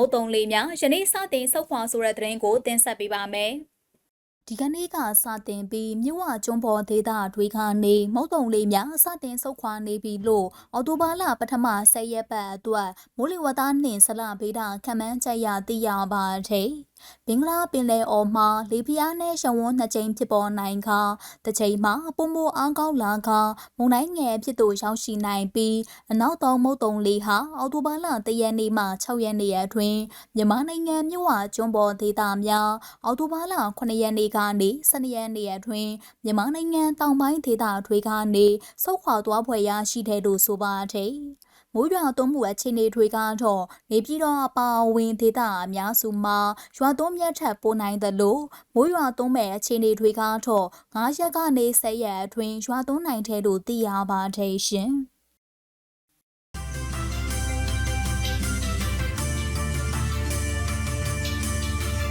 ုတ်တုံလေးများယနေ့စတင်ဆုတ်ခွာဆိုတဲ့သတင်းကိုတင်ဆက်ပေးပါမယ်။ဒီကနေ့ကစတင်ပြီးမြို့ဝကျွန်းပေါ်ဒေသတွေကနေမုတ်တုံလေးများစတင်ဆုတ်ခွာနေပြီလို့အော်တိုဘာလပထမ10ရက်ပတ်အတွက်မိုးလေဝသနှင့်ဆလဗေဒခန့်မှန်းချက်ရသိရပါတယ်။ ဘင်္ဂလားပင်လယ်အော်မှာလေပြင်းနဲ့ရှဝန်းနှစ်ကြိမ်ဖြစ်ပေါ်နိုင်ခါတစ်ချိန်မှာပုံမအားကောင်းလာခါမုန်တိုင်းငယ်ဖြစ်သို့ရောက်ရှိနိုင်ပြီးအနောက်တောင်မုတ်တုံလေဟာအော်တိုဘာလ၁ရက်နေ့မှ6ရက်နေ့အတွင်းမြန်မာနိုင်ငံမြို့ဝကျွန်းပေါ်ဒေသများအော်တိုဘာလ9ရက်နေ့ကနေ12ရက်နေ့အတွင်းမြန်မာနိုင်ငံတောင်ပိုင်းဒေသတွေကနေဆုတ်ခွာသွားဖွယ်ရရှိတဲ့လို့ဆိုပါတယ်။ မိုးရွာသွန်းမှုအခြေအနေတွေကတော့နေပြည်တော်အပါအဝင်ဒေသအများစုမှာရွာသွန်းမြတ်ထပ်ပိုနိုင်သလိုမိုးရွာသွန်းမဲ့အခြေအနေတွေကတော့9ရက်ကနေ10ရက်အတွင်းရွာသွန်းနိုင်တယ်လို့သိရပါတယ်ရှင်။